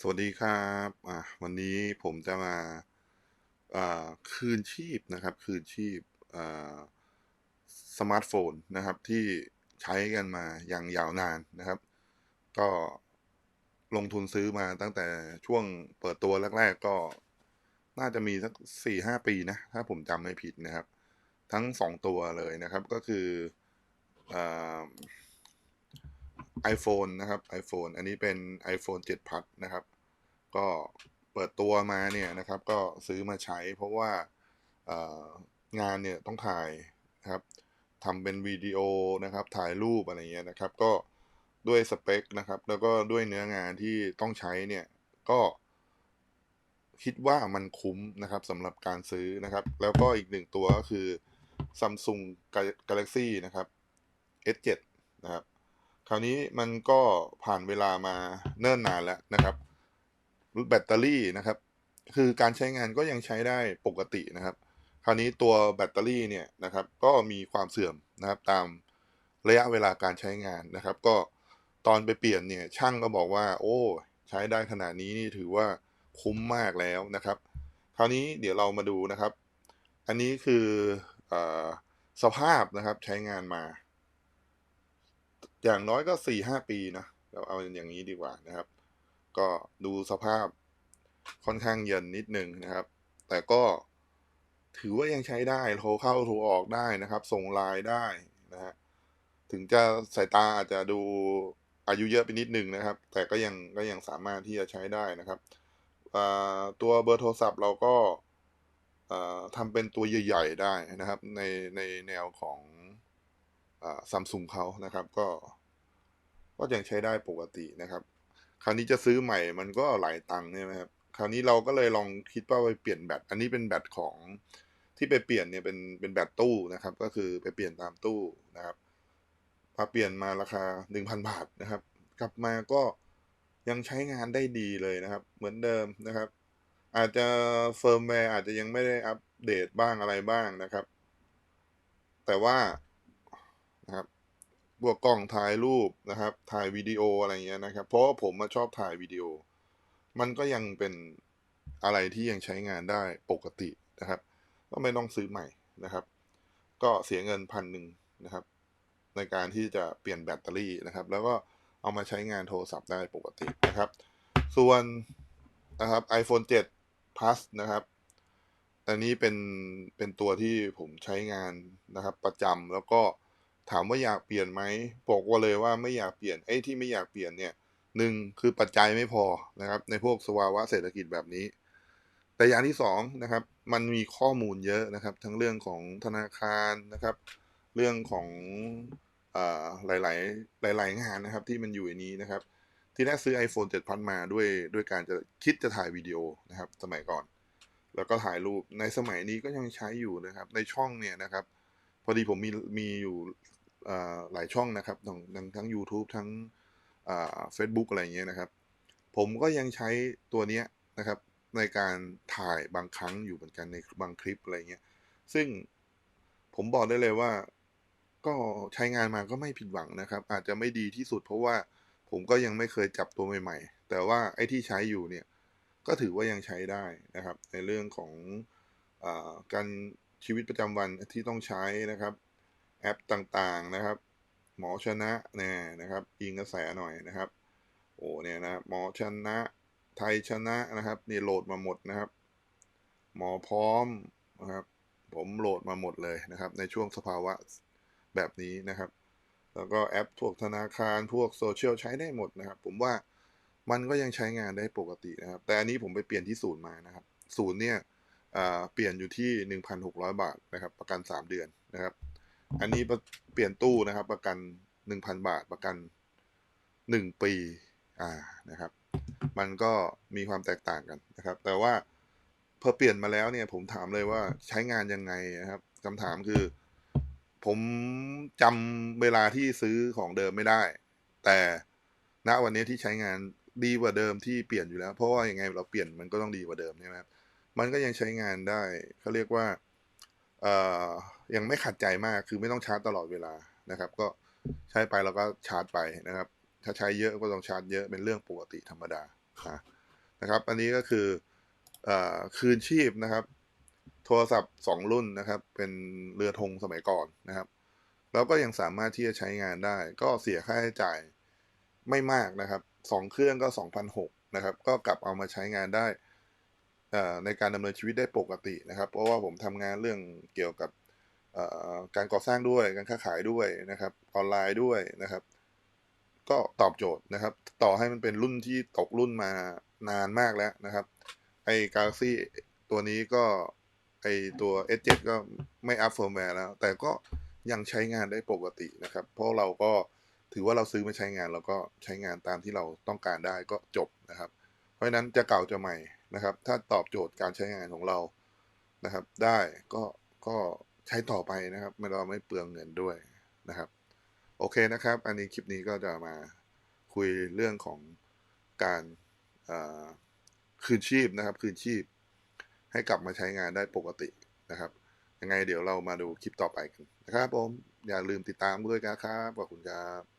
สวัสดีครับอะวันนี้ผมจะมาอ่าคืนชีพนะครับ คืนชีพอ่าสมาร์ทโฟนนะครับที่ใช้กันมาอย่างยาวนานนะครับ ก็ลงทุนซื้อมาตั้งแต่ช่วงเปิดตัวแรก ๆ ก็น่าจะมีสักสี่ห้าปีนะ ถ้าผมจำไม่ผิดนะครับ ทั้งสองตัวเลยนะครับก็คืออ่า iPhone นะครับ iPhone อันนี้เป็น iPhone 7 Plus นะครับ ก็เปิดตัวมาเนี่ยนะครับ ก็ซื้อมาใช้เพราะว่างานเนี่ยต้องถ่ายนะครับทำเป็นวิดีโอนะครับ ถ่ายรูปอะไรเงี้ยนะครับ ก็ด้วยสเปคนะครับ แล้วก็ด้วยเนื้องานที่ต้องใช้เนี่ย ก็คิดว่ามันคุ้มนะครับสำหรับการซื้อนะครับ แล้วก็อีกหนึ่งตัวก็คือ Samsung Galaxy นะครับ S7 นะครับ คราวนี้มันก็ผ่านเวลามาเนิ่นนานแล้วนะครับแบตเตอรี่นะครับ คือการใช้งานก็ยังใช้ได้ปกตินะครับ คราวนี้ตัวแบตเตอรี่เนี่ยนะครับ ก็มีความเสื่อมนะครับตามระยะเวลาการใช้งานนะครับ ก็ตอนไปเปลี่ยนเนี่ยช่างก็บอกว่า โอ้ใช้ได้ขนาดนี้นี่ถือว่าคุ้มมากแล้วนะครับ คราวนี้เดี๋ยวเรามาดูนะครับ อันนี้คืออสภาพนะครับใช้งานมา อย่างน้อยก็สี่ห้าปีนะเราเอาอย่างนี้ดีกว่านะครับ ก็ดูสภาพค่อนข้างเย็นนิดนึงนะครับ แต่ก็ถือว่ายังใช้ได้โทรเข้าโทรออกได้นะครับ ส่งไลน์ได้นะฮะถึงจะสายตาอาจจะดูอายุเยอะไปนิดนึงนะครับ แต่ก็ยังก็ยังสามารถที่จะใช้ได้นะครับตัวเบอร์โทรศัพท์เราก็ทำเป็นตัวใหญ่ ๆ ได้นะครับ ในในแนวของ ซัมซุงเขานะครับ ก็ก็ยังใช้ได้ปกตินะครับ คราวนี้จะซื้อใหม่มันก็หลายตังค์ใช่ไหมครับคราวนี้เราก็เลยลองคิดว่าไปเปลี่ยนแบตอันนี้เป็นแบตของที่ไปเปลี่ยนเนี่ยเป็นเป็นแบตตู้นะครับ ก็คือไปเปลี่ยนตามตู้นะครับมาเปลี่ยนมาราคาหนึ่งพันบาทนะครับ กลับมาก็ยังใช้งานได้ดีเลยนะครับ เหมือนเดิมนะครับ อาจจะเฟิร์มแวร์อาจจะยังไม่ได้อัปเดตบ้างอะไรบ้างนะครับ แต่ว่า พวกกล้องถ่ายรูปนะครับ ถ่ายวิดีโออะไรเงี้ยนะครับ เพราะว่าผมมาชอบถ่ายวิดีโอ มันก็ยังเป็นอะไรที่ยังใช้งานได้ปกตินะครับ ก็ไม่ต้องซื้อใหม่นะครับ ก็เสียเงินพันหนึ่งนะครับ ในการที่จะเปลี่ยนแบตเตอรี่นะครับ แล้วก็เอามาใช้งานโทรศัพท์ได้ปกตินะครับ ส่วนนะครับ iPhone 7 Plus นะครับ อันนี้เป็นเป็นตัวที่ผมใช้งานนะครับประจำแล้วก็ ถามว่าอยากเปลี่ยนไหมบอกว่าเลยว่าไม่อยากเปลี่ยนไอ้ที่ไม่อยากเปลี่ยนเนี่ยหนึ่งคือปัจจัยไม่พอนะครับ ในพวกสภาวะเศรษฐกิจแบบนี้ แต่อย่างที่สองนะครับ มันมีข้อมูลเยอะนะครับ ทั้งเรื่องของธนาคารนะครับ เรื่องของหลาย ๆ หลาย ๆ งานนะครับ ที่มันอยู่ในนี้นะครับ ที่แรกซื้อ iPhone 7 Plus มาด้วยด้วยการจะคิดจะถ่ายวิดีโอนะครับ สมัยก่อน แล้วก็ถ่ายรูปในสมัยนี้ก็ยังใช้อยู่นะครับ ในช่องเนี่ยนะครับ พอดีผมมีมีอยู่หลายช่องนะครับทั้งทั้ง YouTube ทั้งเฟซบุ๊กอะไรเงี้ยนะครับ ผมก็ยังใช้ตัวเนี้ยนะครับในการถ่ายบางครั้งอยู่เหมือนกันในบางคลิปอะไรเงี้ย ซึ่งผมบอกได้เลยว่าก็ใช้งานมาก็ไม่ผิดหวังนะครับ อาจจะไม่ดีที่สุดเพราะว่าผมก็ยังไม่เคยจับตัวใหม่ๆ แต่ว่าไอ้ที่ใช้อยู่เนี่ยก็ถือว่ายังใช้ได้นะครับ ในเรื่องของอการ ชีวิตประจำวันที่ต้องใช้นะครับ แอปต่างๆนะครับ หมอชนะเนี่ยนะครับยิงกระแสหน่อยนะครับ โอ้เนี่ยนะหมอชนะไทยชนะนะครับนี่โหลดมาหมดนะครับ หมอพร้อมนะครับ ผมโหลดมาหมดเลยนะครับ ในช่วงสภาวะแบบนี้นะครับ แล้วก็แอปพวกธนาคารพวกโซเชียลใช้ได้หมดนะครับ ผมว่ามันก็ยังใช้งานได้ปกตินะครับ แต่อันนี้ผมไปเปลี่ยนที่ศูนย์มานะครับ ศูนย์เนี่ย เปลี่ยนอยู่ที่ 1,600 บาทนะครับ ประกัน 3 เดือนนะครับ อันนี้เปลี่ยนตู้นะครับ ประกันหนึ่งพันบาทประกันหนึ่งปีอ่านะครับ มันก็มีความแตกต่างกันนะครับ แต่ว่าพอเปลี่ยนมาแล้วเนี่ยผมถามเลยว่าใช้งานยังไงนะครับคำถามคือ ผมจำเวลาที่ซื้อของเดิมไม่ได้ แต่ณวันนี้ที่ใช้งานดีกว่าเดิมที่เปลี่ยนอยู่แล้ว เพราะว่ายังไงเราเปลี่ยนมันก็ต้องดีกว่าเดิมใช่ไหมครับ มันก็ยังใช้งานได้เขาเรียกว่าเอ่อยังไม่ขัดใจมากคือไม่ต้องชาร์จตลอดเวลานะครับ ก็ใช้ไปแล้วก็ชาร์จไปนะครับ ถ้าใช้เยอะก็ต้องชาร์จเยอะเป็นเรื่องปกติธรรมดานะครับ อันนี้ก็คือเออคืนชีพนะครับ โทรศัพท์สองรุ่นนะครับ เป็นเรือธงสมัยก่อนนะครับแล้วก็ยังสามารถที่จะใช้งานได้ ก็เสียค่าใช้จ่ายไม่มากนะครับสองเครื่องก็สองพันหกนะครับ ก็กลับเอามาใช้งานได้ ในการดำเนินชีวิตได้ปกตินะครับ เพราะว่าผมทำงานเรื่องเกี่ยวกับการก่อสร้างด้วยการค้าขายด้วยนะครับ ออนไลน์ด้วยนะครับ ก็ตอบโจทย์นะครับ ต่อให้มันเป็นรุ่นที่ตกรุ่นมานานมากแล้วนะครับไอ้ Galaxy ตัวนี้ก็ไอตัว S7 ก็ไม่อัพเฟิร์มแวร์แล้ว แต่ก็ยังใช้งานได้ปกตินะครับ เพราะเราก็ถือว่าเราซื้อมาใช้งานเราก็ใช้งานตามที่เราต้องการได้ก็จบนะครับ เพราะฉะนั้นจะเก่าจะใหม่ นะครับ ถ้าตอบโจทย์การใช้งานของเรานะครับ ได้ก็ก็ใช้ต่อไปนะครับไม่เราไม่เปลืองเงินด้วยนะครับ โอเคนะครับ อันนี้คลิปนี้ก็จะมาคุยเรื่องของการคืนชีพนะครับ คืนชีพ ให้กลับมาใช้งานได้ปกตินะครับ ยังไงเดี๋ยวเรามาดูคลิปต่อไปกันนะครับผมอย่าลืมติดตามด้วยนะครับขอบคุณครับ